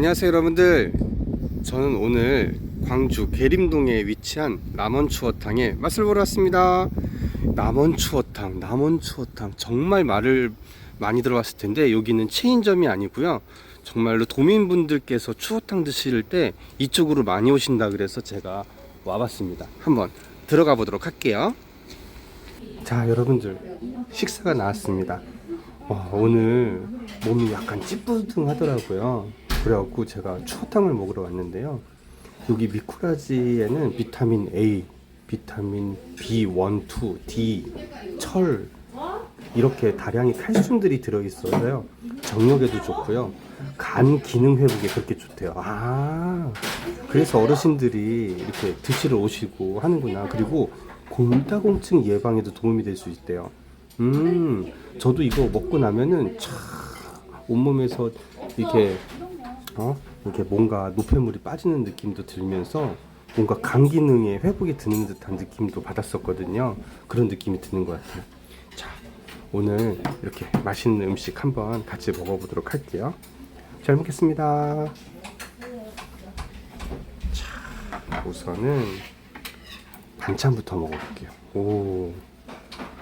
안녕하세요 여러분들. 저는 오늘 광주 계림동에 위치한 남원추어탕에 맛을 보러 왔습니다. 남원추어탕 남원추어탕. 정말 말을 많이 들어봤을 텐데 여기는 체인점이 아니고요. 정말로 도민분들께서 추어탕 드실 때 이쪽으로 많이 오신다 그래서 제가 와봤습니다. 한번 들어가 보도록 할게요. 자 여러분들. 식사가 나왔습니다. 와, 오늘 몸이 약간 찌뿌둥하더라고요. 그래갖고 제가 추어탕을 먹으러 왔는데요. 여기 미꾸라지에는 비타민 A, 비타민 B1, 2, D, 철 이렇게 다량의 칼슘들이 들어있어서요. 정력에도 좋고요. 간 기능 회복에 그렇게 좋대요. 아, 그래서 어르신들이 이렇게 드시러 오시고 하는구나. 그리고 골다공증 예방에도 도움이 될 수 있대요. 음, 저도 이거 먹고 나면은 참 온몸에서 이렇게 어 이렇게 뭔가 노폐물이 빠지는 느낌도 들면서 뭔가 간 기능의 회복이 드는 듯한 느낌도 받았었거든요. 그런 느낌이 드는 것 같아요. 자, 오늘 이렇게 맛있는 음식 한번 같이 먹어보도록 할게요. 잘 먹겠습니다. 자, 우선은 반찬부터 먹어볼게요. 오.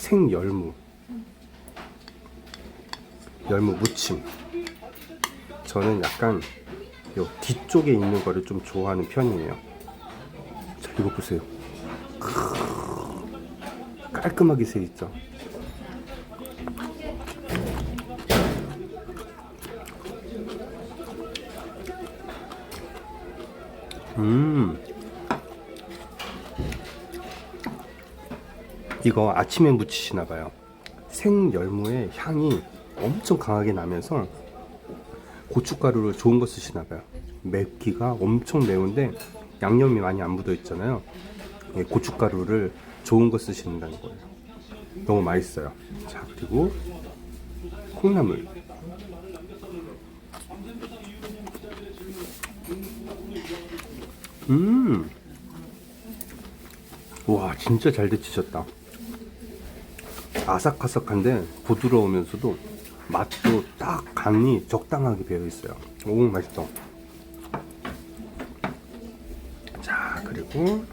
생열무 열무 무침 저는 약간 요 뒤쪽에 있는 거를 좀 좋아하는 편이에요. 자 이거 보세요. 깔끔하게 새 있죠? 음. 이거 아침에 무치시나 봐요. 생 열무의 향이 엄청 강하게 나면서 고춧가루를 좋은 거 쓰시나 봐요. 맵기가 엄청 매운데 양념이 많이 안 묻어 있잖아요. 예, 고춧가루를 좋은 거 쓰신다는 거예요. 너무 맛있어요. 자, 그리고 콩나물. 음. 와, 진짜 잘 데치셨다. 아삭아삭한데 부드러우면서도 맛도 딱 간이 적당하게 배어 있어요. 오 맛있어. 자 그리고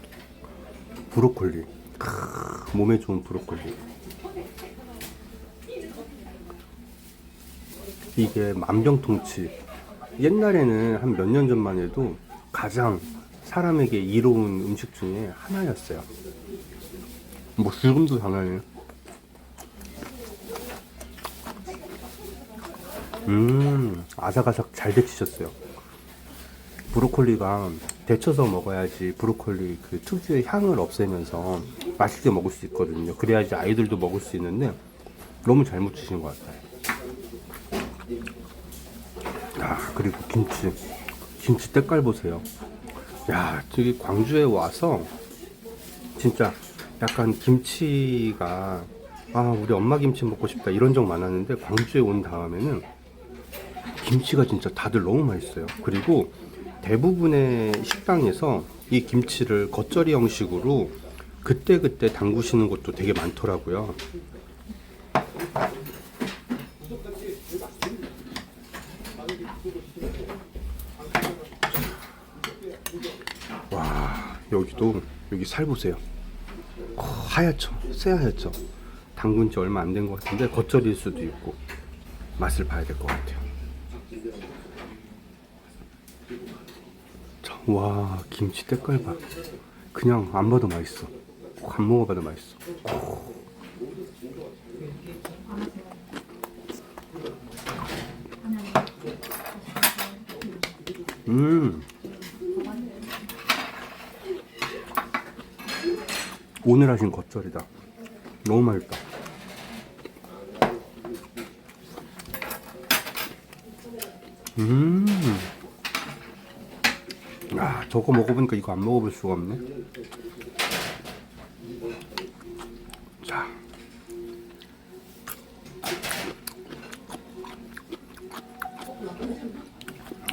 브로콜리. 크, 몸에 좋은 브로콜리. 이게 만병통치. 옛날에는 한 몇 년 전만 해도 가장 사람에게 이로운 음식 중에 하나였어요. 뭐 지금도 당연히. 음, 아삭아삭 잘 데치셨어요. 브로콜리가 데쳐서 먹어야지 브로콜리 그 특유의 향을 없애면서 맛있게 먹을 수 있거든요. 그래야지 아이들도 먹을 수 있는데 너무 잘 묻히신 것 같아요. 아, 그리고 김치. 김치 때깔 보세요. 야, 저기 광주에 와서 진짜 약간 김치가 아, 우리 엄마 김치 먹고 싶다 이런 적 많았는데 광주에 온 다음에는 김치가 진짜 다들 너무 맛있어요. 그리고 대부분의 식당에서 이 김치를 겉절이 형식으로 그때 그때 담그시는 것도 되게 많더라고요. 와, 여기도 여기 살 보세요. 어, 하얗죠? 새하얗죠? 담근 지 얼마 안 된 것 같은데 겉절일 수도 있고 맛을 봐야 될 것 같아요. 자, 와 김치 때깔 봐. 그냥 안 봐도 맛있어. 꼭안 먹어봐도 맛있어. 음. 오늘 하신 겉절이다. 너무 맛있다. 음. 야, 저거 먹어보니까 이거 안 먹어볼 수가 없네. 자.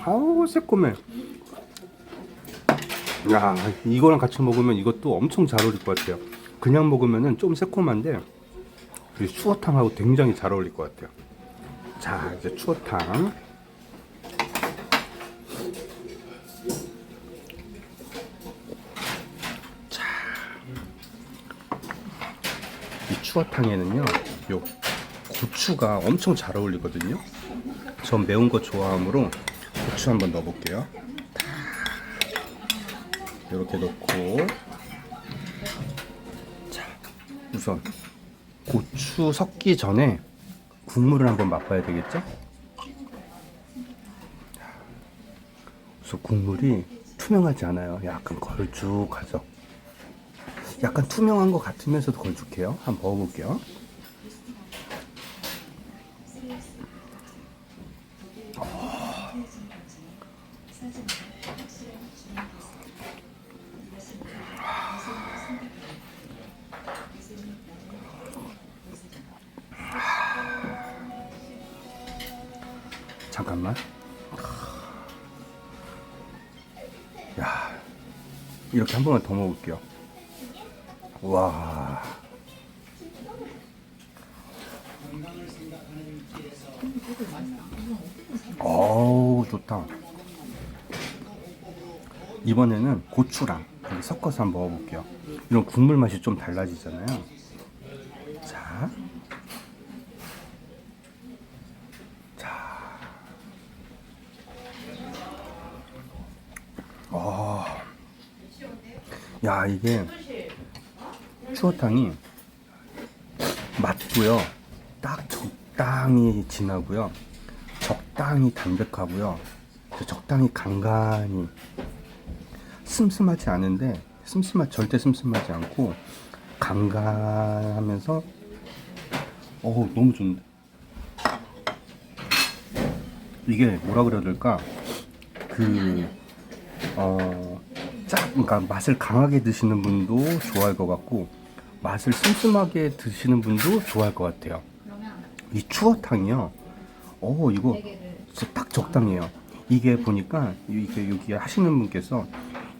아우, 새콤해. 야, 이거랑 같이 먹으면 이것도 엄청 잘 어울릴 것 같아요. 그냥 먹으면은 좀 새콤한데, 이 추어탕하고 굉장히 잘 어울릴 것 같아요. 자, 이제 추어탕. 추어탕에는요, 요 고추가 엄청 잘 어울리거든요. 전 매운 거 좋아하므로 고추 한번 넣어볼게요. 이렇게 넣고, 자, 우선 고추 섞기 전에 국물을 한번 맛봐야 되겠죠? 그래서 국물이 투명하지 않아요. 약간 걸쭉하죠. 약간 투명한 것 같으면서도 걸쭉해요. 한번 먹어볼게요. 잠깐만. 야, 이렇게 한 번만 더 먹을게요. 와. 어우, 좋다. 이번에는 고추랑 섞어서 한번 먹어볼게요. 이런 국물 맛이 좀 달라지잖아요. 자. 자. 아. 야, 이게 추어탕이 맛도요. 딱 적당히 진하고요. 적당히 담백하고요. 그 적당히 간간히 슴슴하지 않은데 슴슴하 절대 슴슴하지 않고 간간하면서 어우 너무 좋은데 이게 뭐라 그래야 될까 그 어, 짜, 그러니까 맛을 강하게 드시는 분도 좋아할 것 같고 맛을 슴슴하게 드시는 분도 좋아할 것 같아요. 이 추어탕이요. 어 이거 딱 적당해요. 이게 보니까 이게 여기 하시는 분께서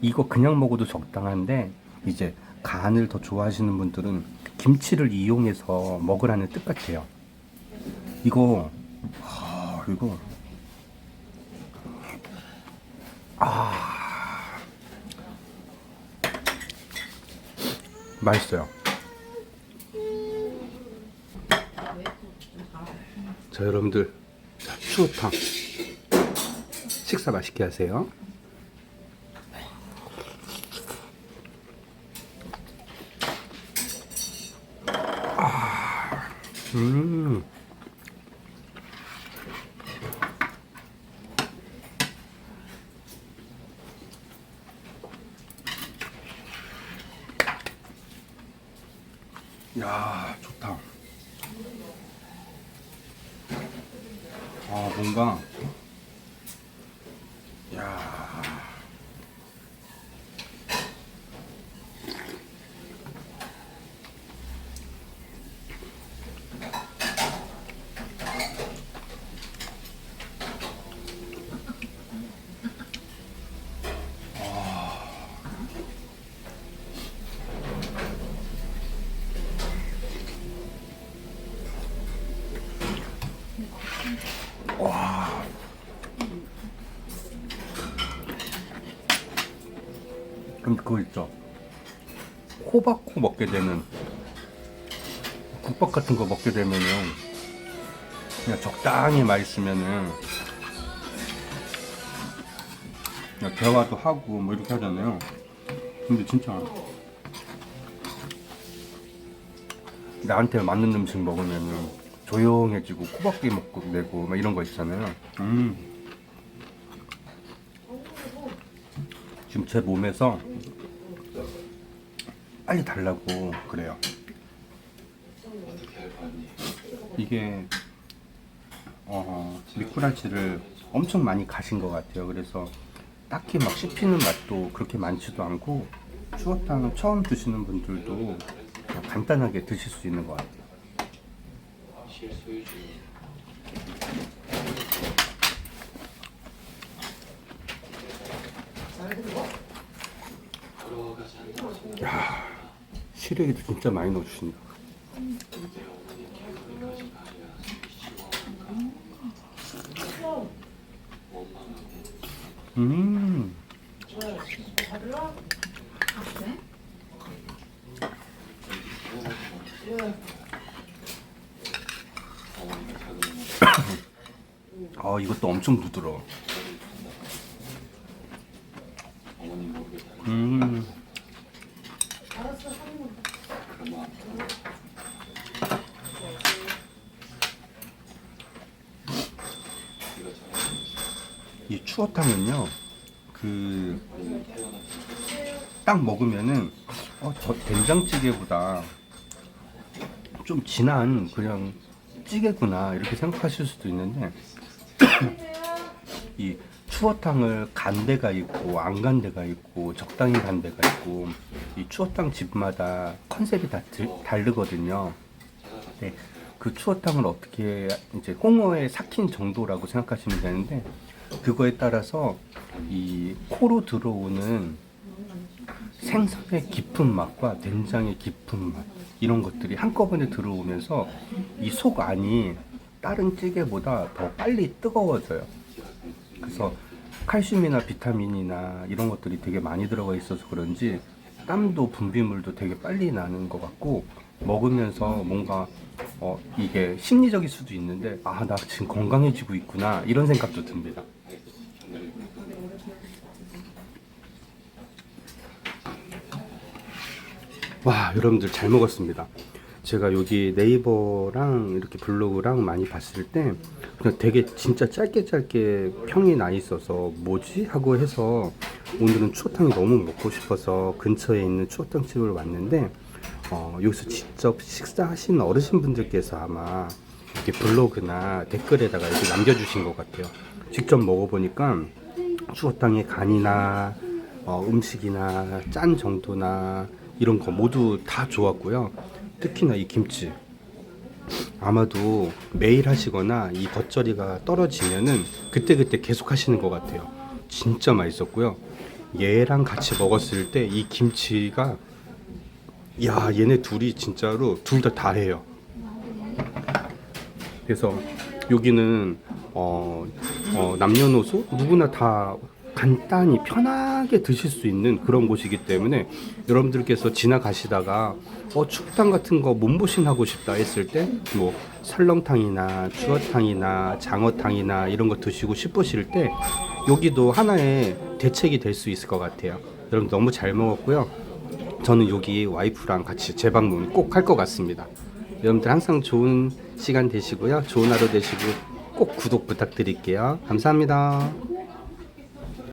이거 그냥 먹어도 적당한데 이제 간을 더 좋아하시는 분들은 김치를 이용해서 먹으라는 뜻 같아요. 이거 아 이거 맛있어요. 자 여러분들 자, 추어탕 식사 맛있게 하세요. 아, 음. 야 좋다. 아 뭔가. 야 그거 있죠. 호박코 먹게 되는 국밥 같은 거 먹게 되면은 그냥 적당히 맛있으면은 그냥 대화도 하고 뭐 이렇게 하잖아요. 근데 진짜 나한테 맞는 음식 먹으면은 조용해지고 코박기 먹고 내고 막 이런 거 있잖아요. 음. 지금 제 몸에서 빨리 달라고 그래요. 이게 어, 미꾸라지를 엄청 많이 가신 것 같아요. 그래서 딱히 막 씹히는 맛도 그렇게 많지도 않고 추어탕 처음 드시는 분들도 간단하게 드실 수 있는 것 같아요. 시래기도 진짜 많이 넣어주신다. 음. 아 이것도 엄청 부드러워. 음. 추어탕은요, 그, 딱 먹으면은, 어, 저 된장찌개보다 좀 진한 그냥 찌개구나, 이렇게 생각하실 수도 있는데, 이 추어탕을 간 데가 있고, 안 간 데가 있고, 적당히 간 데가 있고, 이 추어탕 집마다 컨셉이 다 들- 다르거든요. 네, 그 추어탕을 어떻게 이제 홍어에 삭힌 정도라고 생각하시면 되는데 그거에 따라서 이 코로 들어오는 생선의 깊은 맛과 된장의 깊은 맛 이런 것들이 한꺼번에 들어오면서 이 속 안이 다른 찌개보다 더 빨리 뜨거워져요. 그래서 칼슘이나 비타민이나 이런 것들이 되게 많이 들어가 있어서 그런지 땀도 분비물도 되게 빨리 나는 것 같고 먹으면서 뭔가 어 이게 심리적일 수도 있는데 아 나 지금 건강해지고 있구나 이런 생각도 듭니다. 와 여러분들 잘 먹었습니다. 제가 여기 네이버랑 이렇게 블로그랑 많이 봤을 때 그냥 되게 진짜 짧게 짧게 평이 나 있어서 뭐지 하고 해서 오늘은 추어탕이 너무 먹고 싶어서 근처에 있는 추어탕 집을 왔는데 어, 여기서 직접 식사하신 어르신분들께서 아마 이렇게 블로그나 댓글에다가 이렇게 남겨주신 것 같아요. 직접 먹어보니까 추어탕의 간이나 어, 음식이나 짠 정도나 이런 거 모두 다 좋았고요. 특히나 이 김치. 아마도 매일 하시거나 이 겉절이가 떨어지면은 그때그때 계속 하시는 것 같아요. 진짜 맛있었고요. 얘랑 같이 먹었을 때 이 김치가 야 얘네 둘이 진짜로 둘 다 다 해요. 그래서 여기는 어, 어, 남녀노소 누구나 다 간단히 편하게 드실 수 있는 그런 곳이기 때문에 여러분들께서 지나가시다가 어 추어탕 같은 거 몸보신 하고 싶다 했을 때 뭐 설렁탕이나 추어탕이나 장어탕이나 이런 거 드시고 싶으실 때 여기도 하나의 대책이 될 수 있을 것 같아요. 여러분 너무 잘 먹었고요. 저는 여기 와이프랑 같이 재방문 꼭 할 것 같습니다. 여러분들 항상 좋은 시간 되시고요. 좋은 하루 되시고 꼭 구독 부탁드릴게요. 감사합니다.